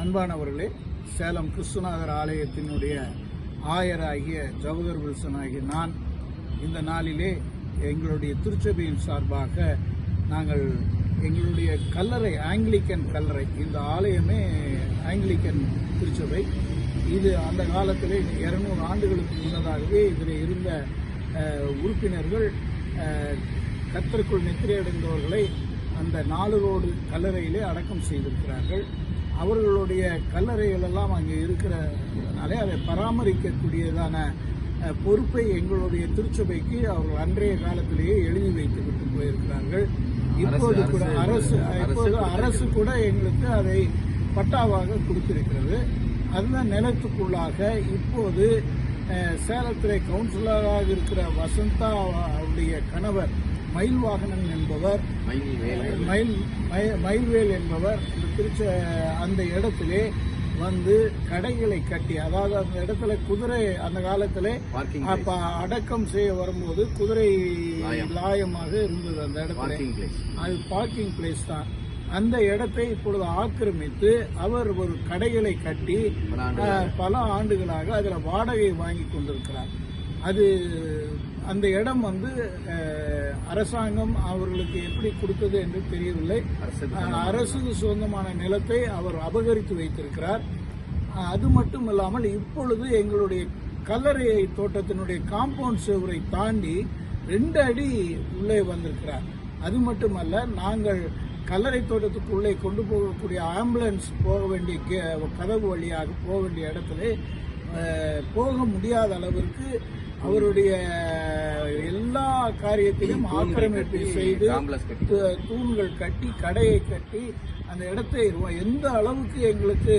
அன்பானவர்களே சேலம் கிருஷ்ணநாதர் ஆலயத்தினுடைய ஆயராகிய ஜவஹர் வில்சன் ஆகிய நான் இந்த நாளிலே எங்களுடைய திருச்சபையின் சார்பாக நாங்கள் எங்களுடைய கல்லறை ஆங்கிலிக்கன் கல்லறை இந்த ஆலயமே ஆங்கிலிக்கன் திருச்சபை. இது அந்த காலத்தில் இரநூறு ஆண்டுகளுக்கு முன்னதாகவே இதில் இருந்த உறுப்பினர்கள் கத்தருக்குள் நித்திரையடைந்தவர்களை அந்த நாலு ரோடு கல்லறையிலே அடக்கம் செய்திருக்கிறார்கள். அவர்களுடைய கல்லறைகள் எல்லாம் அங்கே இருக்கிறனாலே அதை பராமரிக்கக்கூடியதான பொறுப்பை எங்களுடைய திருச்சபைக்கு அவர்கள் அன்றைய காலத்திலேயே எழுதி வைத்து விட்டு போயிருக்கிறார்கள் இப்போது கூட அரசு இப்போது அரசு கூட எங்களுக்கு அதை பட்டாவாக கொடுத்திருக்கிறது. அந்த நிலத்துக்குள்ளாக இப்போது சேலத்திலே கவுன்சிலராக இருக்கிற வசந்தா அவருடைய கணவர் மயில் வாகனன் என்பவர் மயில் மய- மயில்வேல் என்பவர் திருச்ச அந்த இடத்திலே வந்து கடைகளை கட்டி அதாவது அந்த இடத்துல குதிரை அந்த காலத்திலே அப்ப அடக்கம் செய்ய வரும்போது குதிரை லாயமாக இருந்தது அந்த இடத்துல. அது பார்க்கிங் பிளேஸ் தான். அந்த இடத்தை இப்பொழுது ஆக்கிரமித்து அவர் ஒரு கடைகளை கட்டி பல ஆண்டுகளாக. அதில் வாடகை வாங்கி கொண்டிருக்கிறார். அது அந்த இடம் வந்து அரசாங்கம் அவர்களுக்கு எப்படி கொடுத்தது என்று தெரியவில்லை. அரசுக்கு சொந்தமான நிலத்தை அவர் அபகரித்து வைத்திருக்கிறார். அது மட்டும் இல்லாமல் இப்பொழுது எங்களுடைய கல்லறை தோட்டத்தினுடைய காம்பவுண்ட் சுவரை தாண்டி ரெண்டு அடி உள்ளே வந்திருக்கிறார். அது மட்டுமல்ல நாங்கள் கல்லறை தோட்டத்துக்குள்ளே கொண்டு போகக்கூடிய ஆம்புலன்ஸ் போக வேண்டிய கதவு வழியாக போக வேண்டிய இடத்துல போக முடியாத அளவிற்கு அவருடைய எல்லா காரியத்தையும் ஆக்கிரமிப்பு செய்து தூண்கள் கட்டி கடையை கட்டி அந்த இடத்தை எந்த அளவுக்கு எங்களுக்கு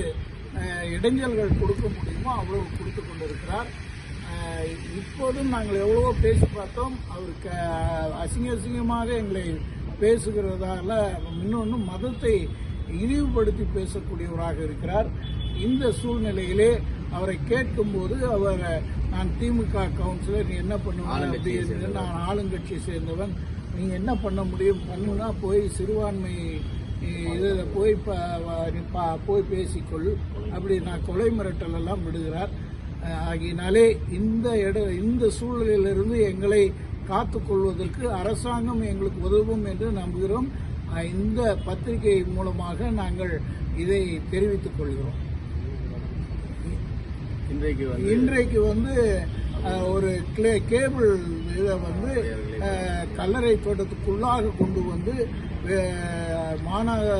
இடைஞ்சல்கள் கொடுக்க முடியுமோ அவ்வளவு கொடுத்து கொண்டிருக்கிறார். இப்போதும் நாங்கள் எவ்வளவோ பேசி பார்த்தோம். அவருக்கு அசிங்க அசிங்கமாக எங்களை பேசுகிறதால இன்னொன்று மதத்தை இழிவுபடுத்தி பேசக்கூடியவராக இருக்கிறார். இந்த சூழ்நிலையிலே அவரை கேட்கும்போது அவர் நான் திமுக கவுன்சிலர் நீ என்ன பண்ணுவேன் அப்படின்னு நான் ஆளுங்கட்சியை சேர்ந்தவன். நீ என்ன பண்ண முடியும்? பண்ணுனா போய் சிறுபான்மை இதில் போய் ப- போய் பேசிக்கொள். அப்படி நான் கொலை மிரட்டல் எல்லாம் விடுகிறார். அஹ் ஆகையினாலே இந்த இட இந்த சூழலிலிருந்து எங்களை காத்துக்கொள்வதற்கு அரசாங்கம் எங்களுக்கு உதவும் என்று நம்புகிறோம். இந்த பத்திரிகை மூலமாக நாங்கள் இதை தெரிவித்துக் கொள்கிறோம். இன்றைக்கு வந்து இன்றைக்கு வந்து ஒரு கிளே கேபிள் இதை வந்து கல்லறை தோட்டத்துக்குள்ளாக கொண்டு வந்து மாநகர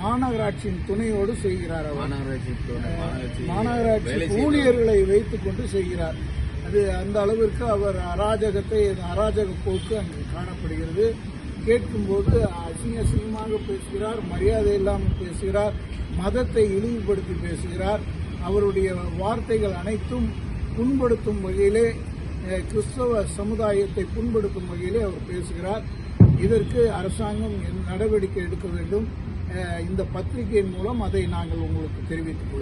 மாநகராட்சியின் துணையோடு செய்கிறார் மாநகராட்சி ஊழியர்களை வைத்துக் கொண்டு செய்கிறார். அது அந்த அளவிற்கு அவர் அராஜகத்தை அராஜக போக்கு அங்கு காணப்படுகிறது. கேட்கும்போது அசிங்க அசிங்கமாக பேசுகிறார் மரியாதை இல்லாமல் பேசுகிறார் மதத்தை இழிவுபடுத்தி பேசுகிறார். அவருடைய வார்த்தைகள் அனைத்தும் புண்படுத்தும் வகையிலே கிறிஸ்தவ சமுதாயத்தை புண்படுத்தும் வகையிலே அவர் பேசுகிறார். இதற்கு அரசாங்கம் நடவடிக்கை எடுக்க வேண்டும். இந்த பத்திரிகையின் மூலம் அதை நாங்கள் உங்களுக்கு தெரிவித்துக்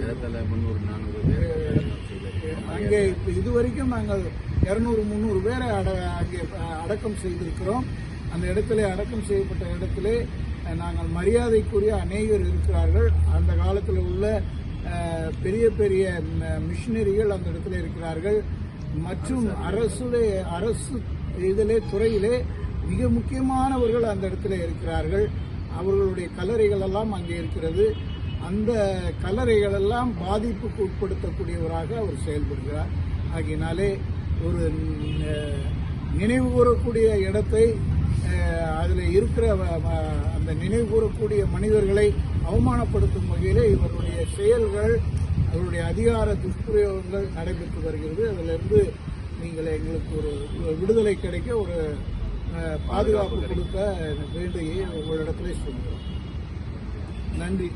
அங்கே இப்ப இதுவரைக்கும் நாங்கள் இருநூறு முந்நூறு பேரை அட அங்கே அடக்கம் செய்திருக்கிறோம். அந்த இடத்திலே அடக்கம் செய்யப்பட்ட இடத்திலே நாங்கள் மரியாதைக்குரிய அநேகர் இருக்கிறார்கள். அந்த காலத்தில் உள்ள பெரிய பெரிய ம- மிஷினரிகள் அந்த இடத்துல இருக்கிறார்கள். மற்றும் அரசுலே அரசு இதிலே துறையிலே மிக முக்கியமானவர்கள் அந்த இடத்துல இருக்கிறார்கள். அவர்களுடைய கல்லறைகள் எல்லாம் அங்கே இருக்கிறது. அந்த கல்லறைகள் எல்லாம் பாதிப்புக்கு உட்படுத்தக்கூடியவராக அவர் செயல்படுகிறார். ஆகையினாலே ஒரு நினைவு கூறக்கூடிய இடத்தை அதில் இருக்கிற வ- அந்த நினைவு கூறக்கூடிய மனிதர்களை அவமானப்படுத்தும் வகையில் இவருடைய செயல்கள் அவருடைய அதிகார துஷ்பிரயோகங்கள் நடைபெற்று வருகிறது. அதிலிருந்து நீங்கள் எங்களுக்கு ஒரு விடுதலை கிடைக்க ஒரு பாதுகாப்பு கொடுக்க வேண்டிய உங்களிடத்திலே சொல்கிறோம். நன்றி.